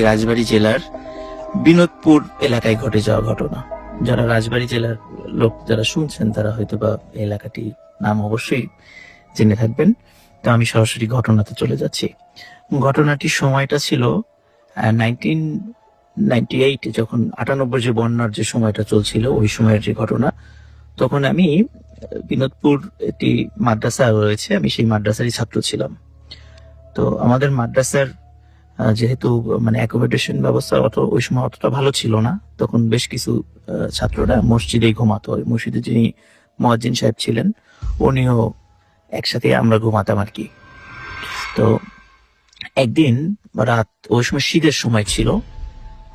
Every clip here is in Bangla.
রাজবাড়ী জেলার বিনোদপুর এলাকায় ঘটে যাওয়া ঘটনা। যারা রাজবাড়ী জেলার লোক যারা শুনছেন, তারা হয়তো বা এলাকাটি নাম অবশ্যই জেনে থাকবেন। তো আমি সরাসরি ঘটনাতে চলে যাচ্ছি। ঘটনাটির সময়টা ছিল নাইনটিন নাইনটি এইট যখন আটানব্বই যে বন্যার যে সময়টা চলছিল, ওই সময়ের যে ঘটনা, তখন আমি বিনোদপুর একটি মাদ্রাসা রয়েছে, আমি সেই মাদ্রাসারই ছাত্র ছিলাম। তো আমাদের মাদ্রাসার যেহেতু মানে অ্যাকোমোডেশন ব্যবস্থা অত, ওই সময় অতটা ভালো ছিল না। তখন বেশ কিছু ছাত্ররা মসজিদেই ঘুমাতো। মসজিদে যিনি মহাজিন সাহেব ছিলেন, উনিও একসাথে আমরা ঘুমাতাম আর কি। তো, একদিন রাত, ওই সময় শীতের সময় ছিল,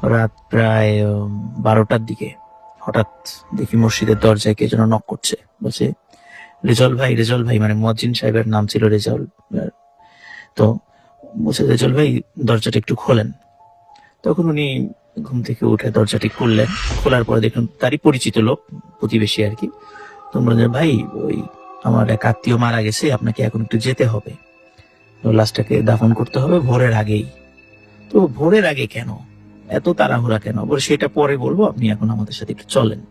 রাত প্রায় বারোটার দিকে হঠাৎ দেখি মসজিদের দরজায় কে যেন নক করছে। বলছে, রেজল ভাই রেজল ভাই মানে মজিন সাহেবের নাম ছিল রেজল। তো বলছে রেজল ভাই দরজাটা একটু খোলেন। তখন উনি ঘুম থেকে উঠে দরজাটি খুললেন। খোলার পরে দেখুন, তারই পরিচিত লোক, প্রতিবেশী আর কি। তো বললেন ভাই, ওই আমার এক আত্মীয় মারা গেছে, আপনাকে এখন একটু যেতে হবে। তো লাশটাকে দাফন করতে হবে ভোরের আগেই। তো ভোরের আগে কেন? এত তাড়াহুড়া কেন? বলে, সেটা পরে বলব, আপনি এখন আমাদের সাথে একটু চলেন।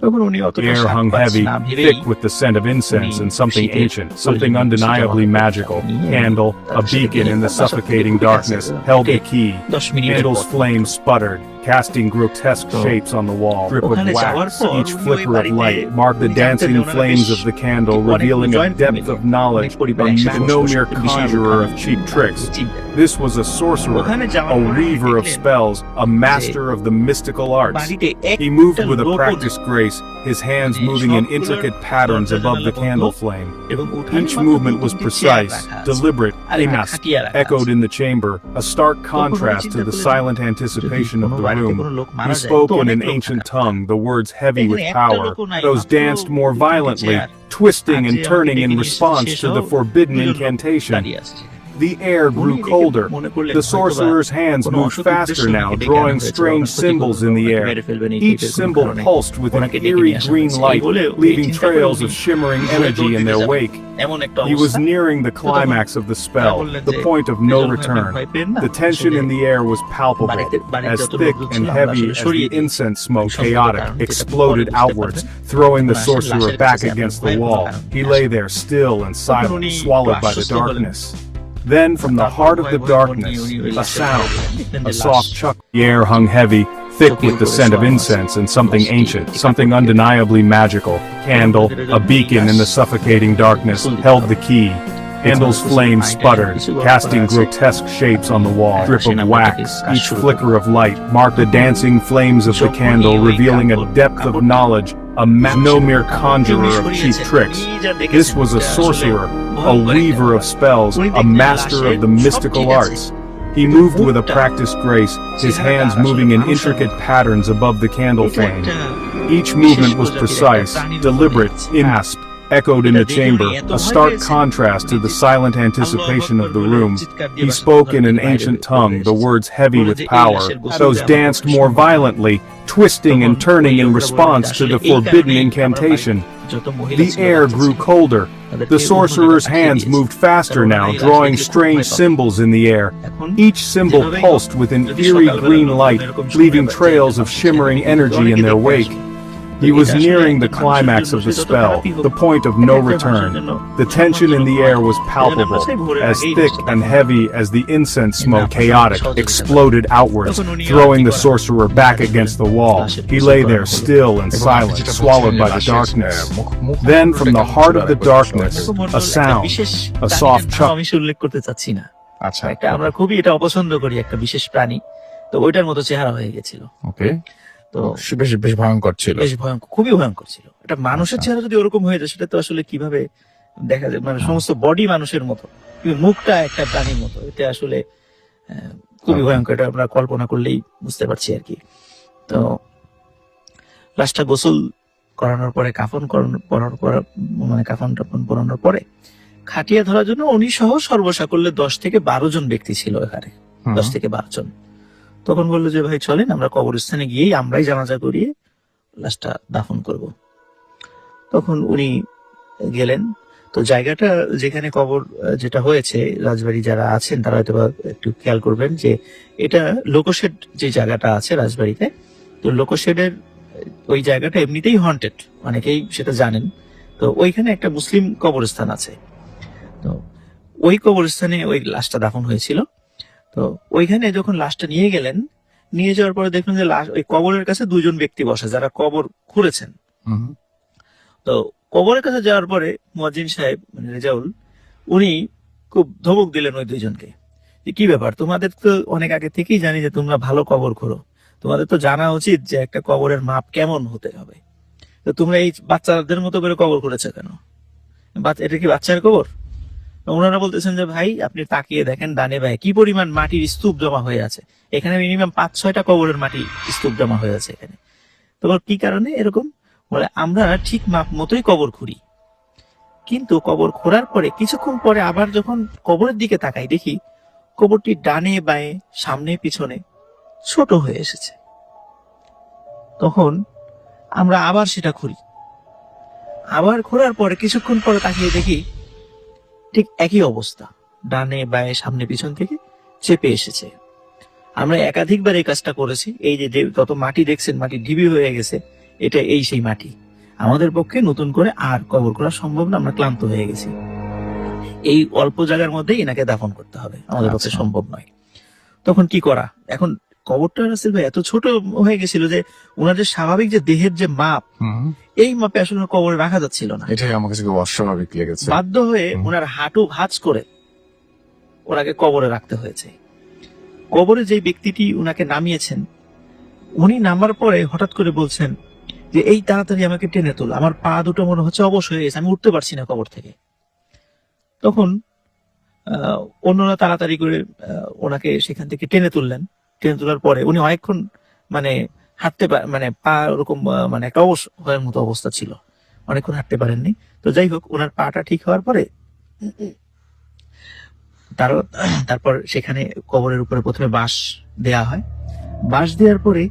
তখন উনি The অতটা air সাত hung পাঁচ heavy, না ভেবেই thick with the scent of incense and something ancient, something undeniably magical. Candle, a beacon in the suffocating darkness, held the key. দশ মিনিটের Candle's পর flames sputtered, casting grotesque shapes on the wall. Strip wax, each flicker of light marked the dancing flames of the candle, revealing a depth of knowledge unmatched no mere conjurer of cheap tricks. This was a sorcerer, a weaver of spells, a master of the mystical arts. He moved with a practiced grace, his hands moving in intricate patterns above the candle flame. Each movement was precise, deliberate, echoed in the chamber, a stark contrast to the silent anticipation of the room. Spoke in an ancient tongue, the words heavy with power. Those danced more violently, twisting and turning in response to the forbidden incantation. The air grew colder. The sorcerer's hands moved faster now, drawing strange symbols in the air. Each symbol pulsed with an eerie green light, leaving trails of shimmering energy in their wake. He was nearing the climax of the spell, the point of no return. The tension in the air was palpable, as thick and heavy as the incense smoke chaotic exploded outwards, throwing the sorcerer back against the wall. He lay there still and silent, swallowed by the darkness. Then from the heart of the darkness, a sound, a soft chuckle. The air hung heavy, thick with the scent of incense and something ancient, something undeniably magical. Candle, a beacon in the suffocating darkness, held the key, Candle's flame sputtered, casting grotesque shapes on the wall. Drip of wax, each flicker of light marked the dancing flames of the candle, revealing a depth of knowledge, a ma- no mere conjurer of cheap tricks. This was a sorcerer, a weaver of spells, a master of the mystical arts. He moved with a practiced grace, his hands moving in intricate patterns above the candle flame. Each movement was precise, deliberate, inasp, echoed in the chamber, a stark contrast to the silent anticipation of the room. He spoke in an ancient tongue, the words heavy with power. Those danced more violently, twisting and turning in response to the forbidden incantation. The air grew colder. The sorcerer's hands moved faster now, drawing strange symbols in the air. Each symbol pulsed with an eerie green light, leaving trails of shimmering energy in their wake. He was nearing the climax of the spell, the point of no return. The tension in the air was palpable, as thick and heavy as the incense smoke, chaotic, exploded outwards, throwing the sorcerer back against the wall. He lay there still and silent, swallowed by the darkness. Then from the heart of the darkness, a sound, a soft chuck. আচ্ছা আমরা খুবই এটা অপছন্দ করি একটা বিশেষ প্রাণী তো ওইটার মতো চেহারা হয়ে গেছিল ওকে তো বেশ বেশ ভয়ঙ্কর ছিল। বেশ ভয়ঙ্কর খুবই ভয়ঙ্কর ছিল। এটা মানুষের আচ্ছা। চেহারা যদি ওরকম হয়ে যায় সেটা তো আসলে কীভাবে দেখা যায়? মানে সমস্ত বডি মানুষের মতো। মুখটা একটা প্রাণীর মতো। এটা আসলে খুবই ভয়ঙ্কর। এটা আমরা কল্পনা করলেই বুঝতে পারছি আর কি। তো লাশটা গোসল করানোর পরে কাফন করানোর পর মানে কাফন টাফন পরানোর পরে খাটিয়া ধরার জন্য উনি সহ সর্বসাকল্যে দশ থেকে বারো জন ব্যক্তি ছিল এখানে। দশ থেকে বারো জন। তখন বলল যে, ভাই, চলেন, আমরা কবরস্থানে গিয়েই আমরাই জানাজা করিয়ে লাশটা দাফন করব। তখন উনি গেলেন। তো জায়গাটা যেখানে কবর যেটা হয়েছে, রাজবাড়ি যারা আছেন, তারা হয়তো একটু খেয়াল করবেন যে, এটা লোকশেড যে জায়গাটা আছে রাজবাড়িতে, তো লোকশেডের ওই জায়গাটা এমনিতেই হন্টেড অনেকেই সেটা জানেন। তো ওইখানে একটা মুসলিম কবরস্থান আছে। তো ওই কবরস্থানে ওই লাশটা দাফন হয়েছিল। তো ওইখানে যখন লাশটা নিয়ে গেলেন নিয়ে যাওয়ার পরে দেখলেন যে লাশ ওই কবরের কাছে দুজন ব্যক্তি বসে যারা কবর খুঁড়েছেন তো কবরের কাছে যাওয়ার পরে মুয়াজ্জিন সাহেব মানে রেজাউল উনি খুব ধমক দিলেন ওই দুইজনকে। কি ব্যাপার তোমাদের তো অনেক আগে থেকেই জানি যে তোমরা ভালো কবর খোরো তোমাদের তো জানা উচিত যে একটা কবরের মাপ কেমন হতে হবে। তো তোমরা এই বাচ্চাদের মতো করে কবর করেছ কেন? এটা কি বাচ্চার কবর? ওনারা বলতেছেন যে, ভাই, আপনি তাকিয়ে দেখেন ডানে ভাই কি পরিমাণ মাটির স্তূপ জমা হয়ে আছে। এখানে মিনিমাম পাঁচ, ছয়টা কবরের মাটি স্তূপ জমা হয়ে আছে এখানে। তোমার কি কারণে? এরকম। বলে, আমরা ঠিক মাপ মতোই কবর খুঁড়ি। কিন্তু কবর খোঁড়ার পরে, কিছুক্ষণ পরে আবার যখন কবরের দিকে তাকাই, দেখি কবরটি ডানে বাঁয়ে, সামনে পিছনে ছোট হয়ে এসেছে। তখন আমরা আবার সেটা খুঁড়ি। আবার খোঁড়ার পরে কিছুক্ষণ পরে তাকিয়ে দেখি ঠিক একই অবস্থা ডানে বাঁয়ে সামনে পিছন থেকে চেপে এসেছে। আমরা একাধিকবার এই কাজটা করেছি এই যে যত মাটি দেখছেন মাটি ঢিবি হয়ে গেছে এটা এই সেই মাটি। আমাদের পক্ষে নতুন করে আর কবর করা সম্ভব না আমরা ক্লান্ত হয়ে গেছি। এই অল্প জায়গার মধ্যেই এনাকে দাফন করতে হবে আমাদের পক্ষে আচ্ছা। সম্ভব নয়। তখন কি করা? এখন কবরটা রাসেল ভাই এত ছোট হয়ে গেছিল যে ওনাদের স্বাভাবিক যে দেহের যে মাপ এই মাপে আসলে কবরে রাখা যাচ্ছিল না। এটাই আমার কাছে অস্বাভাবিক লেগেছে। বাধ্য হয়ে ওনার হাঁটু ভাঁজ করে ওনাকে কবরে রাখতে হয়েছে। কবরে যে ব্যক্তিটি উনাকে নামিয়েছেন উনি নামার পরে হঠাৎ করে বলছেন যে এই তাড়াতাড়ি আমাকে টেনে তোল আমার পা দুটো মনে হচ্ছে অবশ হয়ে গেছে আমি উঠতে পারছি না কবর থেকে। তখন আহ, অন্যরা তাড়াতাড়ি করে ওনাকে সেখান থেকে টেনে তুললেন। টেনে তোলার পরে উনি অনেকক্ষণ মানে হাঁটতে মানে পা ওরকম মানে একটা হওয়ার মতো অবস্থা ছিল। অনেকক্ষণ হাঁটতে পারেননি। তো যাই হোক ওনার পাটা ঠিক হওয়ার পরে তার, তারপর সেখানে কবরের উপরে প্রথমে বাঁশ দেয়া হয়। বাঁশ দেওয়ার পরে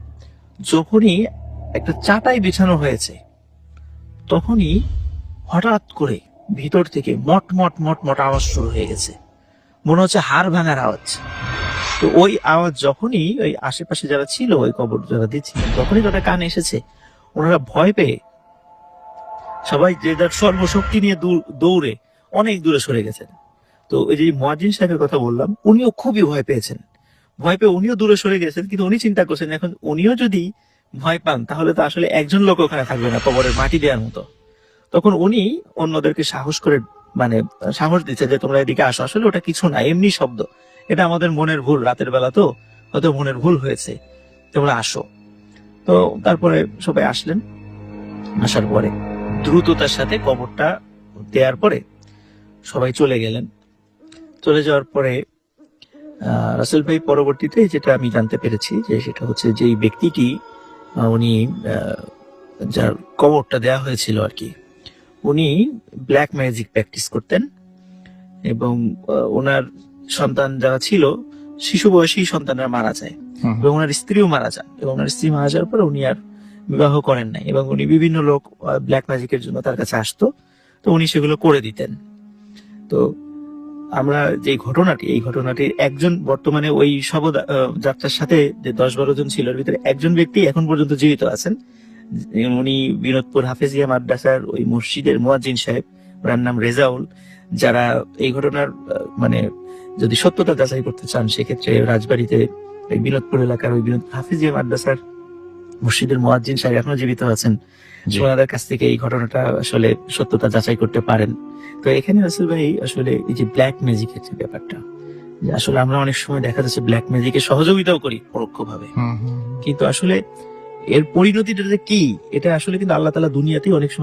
যখনই একটা চাটাই বিছানো হয়েছে, তখনই হঠাৎ করে ভিতর থেকে মট মট মট মট আওয়াজ শুরু হয়ে গেছে। মনে হচ্ছে হাড় ভাঙার আওয়াজ। তো ওই আওয়াজ যখনই ওই আশেপাশে যারা ছিল, ওই কবর যারা দিচ্ছিলেন তখনই তাদের কানে এসেছে। ওনারা ভয় পেয়ে সবাই যে যার সর্বশক্তি নিয়ে দৌড়ে অনেক দূরে সরে গেছেন। তো ওই যে মহাজিন সাহেবের কথা বললাম, উনিও খুবই ভয় পেয়েছেন। ভয় পেয়ে উনিও দূরে সরে গেছেন, কিন্তু উনি চিন্তা করছেন, এখন উনিও যদি ভয় পান, তাহলে তো আসলে একজন লোক ওখানে থাকবে না, কবরের মাটি দেওয়ার মতো। তখন উনি অন্যদেরকে সাহস করে মানে সাহস দিচ্ছে যে তোমরা এদিকে আসো। আসলে ওটা কিছু না, এমনি শব্দ। এটা আমাদের মনের ভুল রাতের বেলা তো, হয়তো মনের ভুল হয়েছে। তোমরা আসো। তো তারপরে সবাই আসলেন। আসার পরে দ্রুততার সাথে কবরটা দেওয়ার পরে সবাই চলে গেলেন। চলে যাওয়ার পরে রাসেল ভাই পরবর্তীতে যেটা আমি জানতে পেরেছি, যে সেটা হচ্ছে যে ব্যক্তিটি উনি যার কবরটা দেয়া হয়েছিল আর কি। উনি ব্ল্যাক ম্যাজিক প্র্যাকটিস করতেন এবং ওনার সন্তান যারা ছিল শিশু বয়সী সন্তানরা মারা যায় এবং ওনার স্ত্রীও মারা যান এবং ওনার স্ত্রী মারা যাওয়ার পর উনি আর বিবাহ করেন নাই এবং উনি বিভিন্ন লোক ব্ল্যাক ম্যাজিকের জন্য তার কাছে আসতো। তো উনি সেগুলো করে দিতেন। তো আমরা যে ঘটনাটি এই ঘটনাটির একজন বর্তমানে ওই শব যাত্রার সাথে যে দশ বারো জন ছিল ভিতরে একজন ব্যক্তি এখন পর্যন্ত জীবিত আছেন। উনি বিনোদপুর হাফেজিয়া মাদ্রাসার ওই মসজিদের মুয়াজ্জিন সাহেব ওনার নাম রেজাউল যারা এই ঘটনার মানে যদি সত্যতা যাচাই করতে চান সেক্ষেত্রে রাজবাড়িতে বিনোদপুর এলাকার ওই বিনোদ হাফিজিয়া মাদ্রাসার মসজিদের মুয়াজ্জিন সাহেব এখনও জীবিত আছেন। ওনাদের কাছ থেকে এই ঘটনাটা আসলে সত্যতা যাচাই করতে পারেন। তো এখানে রাসেল ভাই আসলে এই যে ব্ল্যাক ম্যাজিকের যে ব্যাপারটা যে আসলে আমরা অনেক সময় দেখা যাচ্ছে ব্ল্যাক ম্যাজিকের সহযোগিতাও করি পরোক্ষভাবে। কিন্তু আসলে এর পরিণতিটা কি এটা আসলে কিন্তু আল্লাহ তালা দুনিয়াতেই অনেক সময়